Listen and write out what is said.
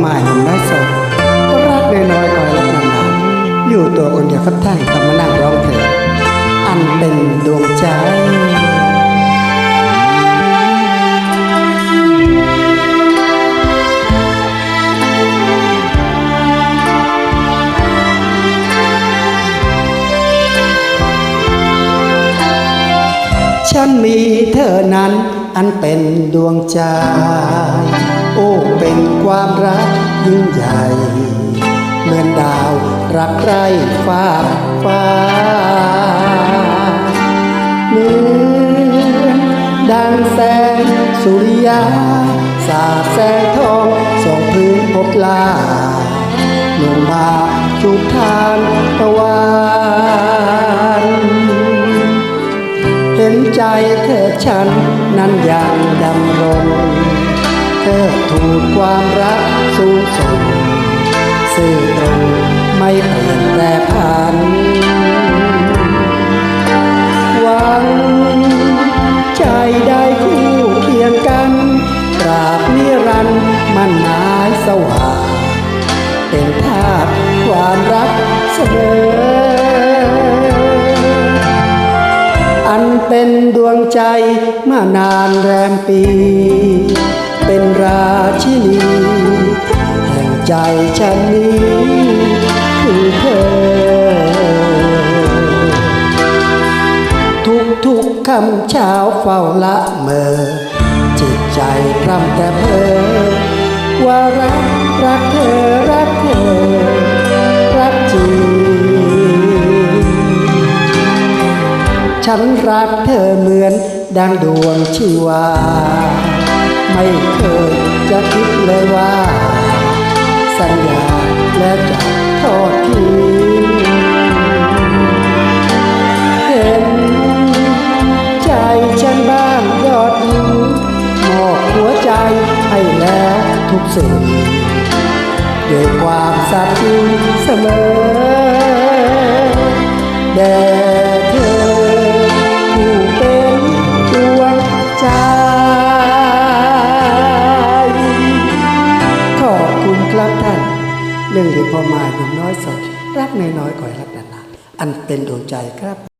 หมายหนุ่มน้อยสดรักน้อยๆคอยรักนานๆอยู่ตัวคนเดียวครับท่านต้องมานั่งร้องเพลงอันเป็นดวงใจฉันมีเธอนั้นอันเป็นดวงใจ โอ้เป็นความรักยิ่งใหญ่ เหมือนดาวรักไรฟ้าฟ้าเหมือนดังแสงสุริยา สาดแสงทองส่องพื้นพบลาลงมาจุดทานตะวันเห็นใจเธอฉันนั้นยังดำรง เธอถูกความรักสูงส่งซื่อตรงไม่เปลี่ยนแปรผัน หวัง ใจได้คู่เคียงกันตราบนิรันดร์มันหมายสว่าง เป็นธาตุความรักเสมออันเป็นดวงใจมานานแรมปี ฉันนี้คือเธอ ทุกทุกคำเช้าเฝ้าละเมอ จิตใจพร่ำแต่เพ้อว่ารักรักเธอรักเธอ รักจริงฉันรักเธอเหมือนดังดวงชีวา ไม่ สัญญาและจะทอดทิ้งเห็นใจฉันบ้างยอดยิงมอบหัวใจให้แล้วทุกสิ่งด้วยความสัตย์จริงเสมอแด่ รื่องที่พ่อมาหนุ่มน้อยสด รักน้อยๆก่อยรักนานๆอันเป็นดวงใจครับ